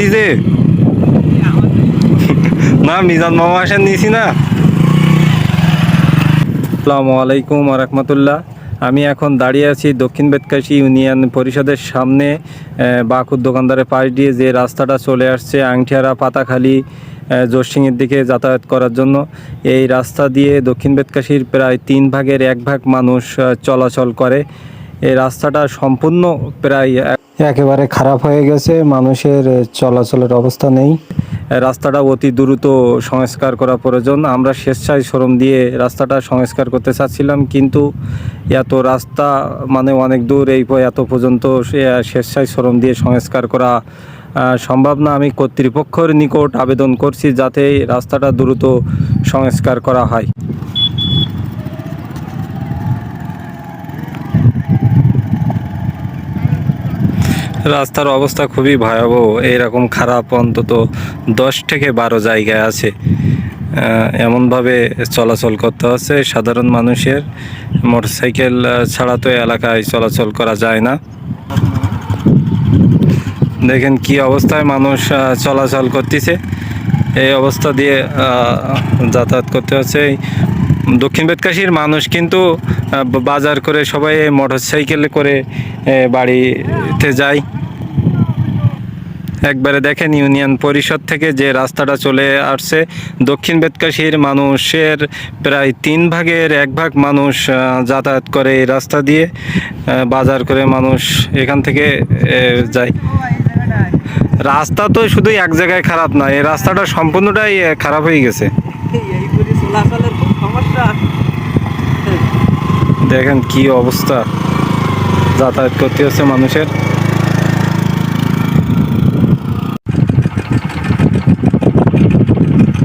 দিতে না মিজান মামা আসেন নিয়েছি না। আসসালামু আলাইকুম রহমতুল্লাহ। আমি এখন দাঁড়িয়ে আছি দক্ষিণ বেতকাশি ইউনিয়ন পরিষদের সামনে বাকুর দোকানদারের পাশ দিয়ে যে রাস্তাটা চলে আসছে আংটিয়ারা পাতাখালি জোরসিংয়ের দিকে যাতায়াত করার জন্য। এই রাস্তা দিয়ে দক্ষিণ বেতকাশির প্রায় তিন ভাগের এক ভাগ মানুষ চলাচল করে। এই রাস্তাটা সম্পূর্ণ প্রায় একেবারে খারাপ হয়ে গেছে মানুষের চলাচলের অবস্থা নেই। রাস্তাটা অতি দ্রুত সংস্কার করা প্রয়োজন। আমরা স্বেচ্ছায় শ্রম দিয়ে রাস্তাটা সংস্কার করতে চাচ্ছিলাম কিন্তু এত রাস্তা মানে অনেক দূর এই এত পর্যন্ত স্বেচ্ছায় শ্রম দিয়ে সংস্কার করা সম্ভব না। আমি কর্তৃপক্ষের নিকট আবেদন করছি যাতে রাস্তাটা দ্রুত সংস্কার করা হয়। রাস্তার অবস্থা খুবই ভয়াবহ। এইরকম খারাপ অন্তত দশ থেকে বারো জায়গায় আছে। এমনভাবে চলাচল করতে হচ্ছে। সাধারণ মানুষের মোটরসাইকেল ছাড়া তো এলাকায় চলাচল করা যায় না। দেখেন কি অবস্থায় মানুষ চলাচল করতেছে। এই অবস্থা দিয়ে যাতায়াত করতে হচ্ছে। দক্ষিণ বেতকাশির মানুষ কিন্তু বাজার করে সবাই মোটর সাইকেলে করে বাড়িতে যায়। একবারে দেখেন ইউনিয়ন পরিষদ থেকে যে রাস্তাটা চলে আসছে, দক্ষিণ বেতকাশির মানুষের প্রায় তিন ভাগের এক ভাগ মানুষ যাতায়াত করে এই রাস্তা দিয়ে বাজার করে মানুষ এখান থেকে যায়। রাস্তা তো শুধু এক জায়গায় খারাপ না, এই রাস্তাটা সম্পূর্ণটাই খারাপ হয়ে গেছে। দেখেন কি অবস্থা, যাতায়াত করতে হচ্ছে মানুষের।